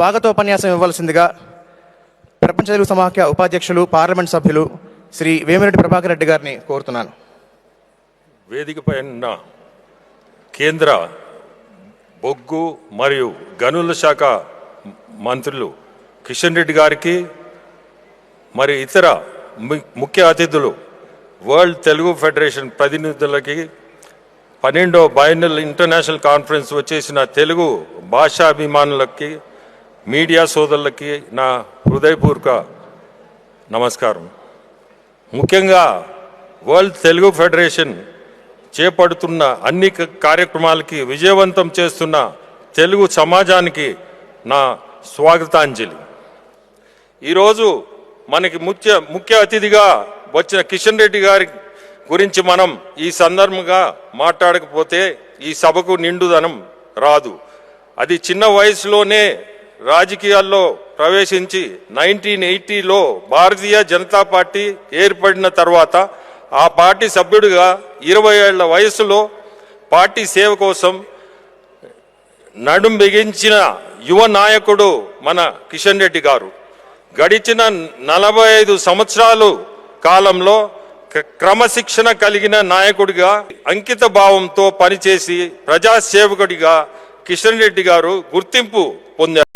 స్వాగతోపన్యాసం ఇవ్వాల్సిందిగా ప్రపంచ తెలుగు సమాఖ్య ఉపాధ్యక్షులు పార్లమెంట్ సభ్యులు శ్రీ వేమిరెడ్డి ప్రభాకర్ రెడ్డి గారిని కోరుతున్నాను. వేదికపై ఉన్న కేంద్ర బొగ్గు మరియు గనుల శాఖ మంత్రులు కిషన్ రెడ్డి గారికి మరి ఇతర ము- ముఖ్య అతిథులు వరల్డ్ తెలుగు ఫెడరేషన్ ప్రతినిధులకి పన్నెండో బైనల్ ఇంటర్నేషనల్ కాన్ఫరెన్స్ వచ్చేసిన తెలుగు భాషాభిమానులకి మీడియా సోదరులకి నా హృదయపూర్వక నమస్కారం. ముఖ్యంగా వరల్డ్ తెలుగు ఫెడరేషన్ చేపడుతున్న అన్ని క- కార్యక్రమాలకి విజయవంతం చేస్తున్న తెలుగు సమాజానికి నా స్వాగతాంజలి. ఈరోజు మనకి ముఖ్య ముఖ్య అతిథిగా వచ్చిన కిషన్ రెడ్డి గారి గురించి మనం ఈ సందర్భంగా మాట్లాడకపోతే ఈ సభకు నిండుదనం రాదు. అది చిన్న వయసులోనే రాజకీయాల్లో ప్రవేశించి నైన్టీన్ ఎయిటీలో భారతీయ జనతా పార్టీ ఏర్పడిన తర్వాత ఆ పార్టీ సభ్యుడిగా ఇరవై ఏళ్ళ వయసులో పార్టీ సేవ కోసం నడుం బిగించిన యువ నాయకుడు మన కిషన్ రెడ్డి గారు. గడిచిన నలభై ఐదు సంవత్సరాలు కాలంలో క్ర- క్రమశిక్షణ కలిగిన నాయకుడిగా అంకిత భావంతో పనిచేసి ప్రజాసేవకుడిగా కిషన్ రెడ్డి గారు గుర్తింపు పొందారు.